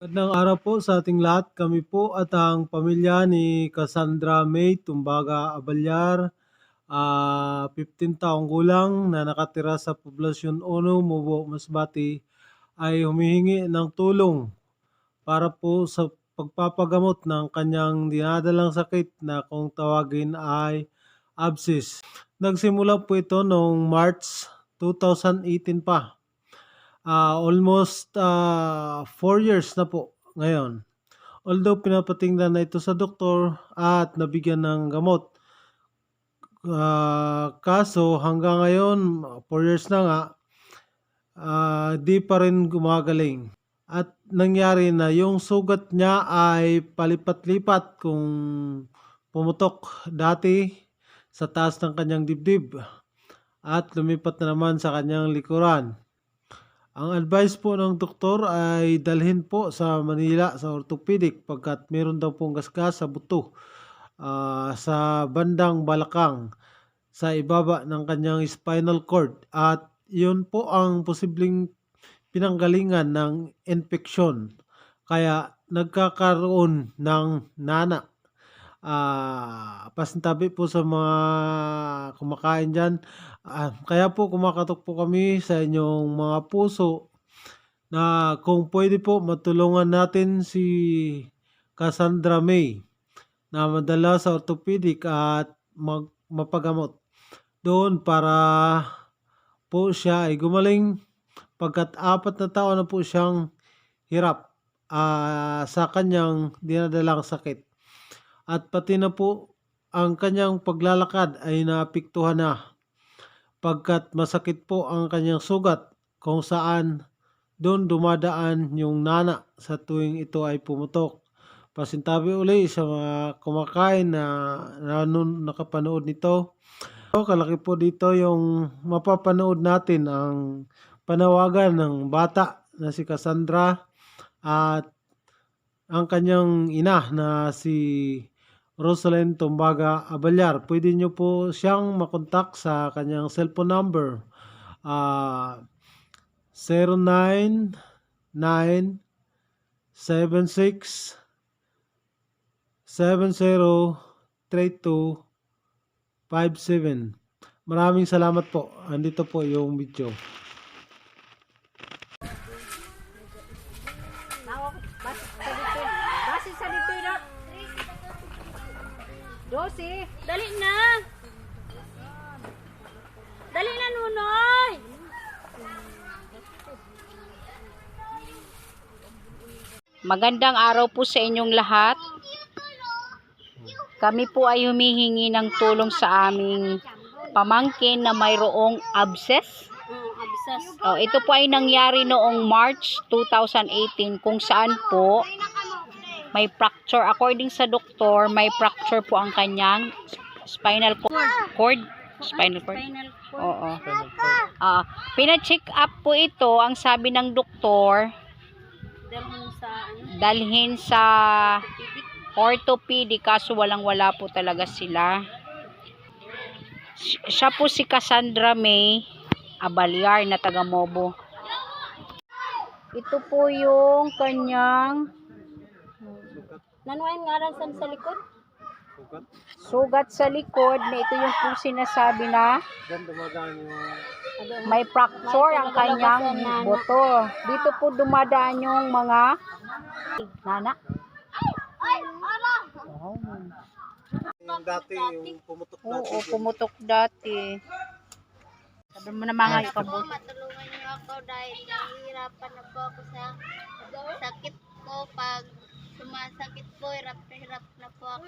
Magandang araw po sa ating lahat. Kami po at ang pamilya ni Cassandra May Tumbaga Abalyar, ah, 15 taong gulang na nakatira sa Poblasyon 1, Mubo, Masbate ay humihingi ng tulong para po sa pagpapagamot ng kanyang dinadalang sakit na kung tawagin ay abscess. Nagsimula po ito noong March 2018 pa. Ah, almost, ah, 4 years na po ngayon. Although pinapatingnan na ito sa doktor at nabigyan ng gamot. Ah, kaso hanggang ngayon 4 years na nga, ah, di pa rin gumagaling. At nangyari na yung sugat niya ay palipat-lipat kung pumutok dati sa taas ng kanyang dibdib at lumipat na naman sa kanyang likuran. Ang advice po ng doktor ay dalhin po sa Manila sa orthopedic pagkat meron daw pong gasgas sa buto ah, sa bandang balakang sa ibaba ng kanyang spinal cord at yun po ang posibleng pinanggalingan ng infeksyon kaya nagkakaroon ng nana. Ah, pasintabi po sa mga kumakain dyan. Ah, kaya po kumakatok po kami sa inyong mga puso na kung pwede po matulungan natin si Cassandra May na madala sa orthopedic at mag, mapagamot doon para po siya ay gumaling pagkat apat na taon na po siyang hirap ah, sa kanyang dinadalang sakit. At pati na po ang kanyang paglalakad ay naapektuhan na pagkat masakit po ang kanyang sugat kung saan doon dumadaan yung nana sa tuwing ito ay pumutok. Pasintabi uli sa mga kumakain na, na nun nakapanood nito. So, kalaki po dito yung mapapanood natin ang panawagan ng bata na si Cassandra at ang kanyang ina na si Rosalind Tumbaga Abalyar. Pwede nyo po siyang makontak sa kanyang cellphone number. Ah, 099 76 703257. Maraming salamat po. Andito po yung video. Tawag, base sa dito. Base sa dito na. Dosi. Dali na! Dali na, Nunoy! Magandang araw po sa inyong lahat. Kami po ay humihingi ng tulong sa aming pamangkin na mayroong abscess. Oh, ito po ay nangyari noong March 2018 kung saan po may fracture. According sa doktor, may fracture po ang kanyang spinal co- cord. Spinal cord? Oo. Ah, pina-check up po ito. Ang sabi ng doktor, dalhin sa orthopedic kaso walang wala po talaga sila. Si- Siya po si Cassandra May Abalyar na taga Mobo. Ito po yung kanyang Nanuwain nga saan sa likod? Sugat. Sugat sa likod na ito yung po sinasabi na may fracture ang kanyang buto. Dito po dumadaan yung mga nana. Oh. yung dati yung pumutok dati. Oo, pumutok dati. Sabi mo na mga kabut. matulungan niyo ako dahil nahihirapan na po ako sa sakit ko. Pag sumasakit po, hirap na po ako.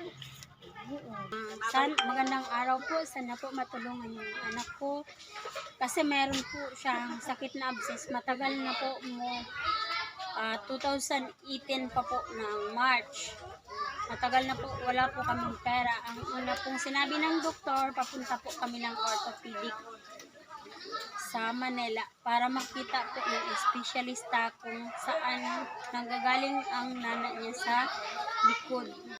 San, magandang araw po. Sana po matulungan yung anak ko. Kasi meron po siyang sakit na abscess. Matagal na po mo. ah, 2018 pa po ng March. Matagal na po, wala po kaming pera. Ang una pong sinabi ng doktor, papunta po kami ng orthopedic sa Manila para makita po ng espesyalista kung saan nanggagaling ang nana niya sa likod.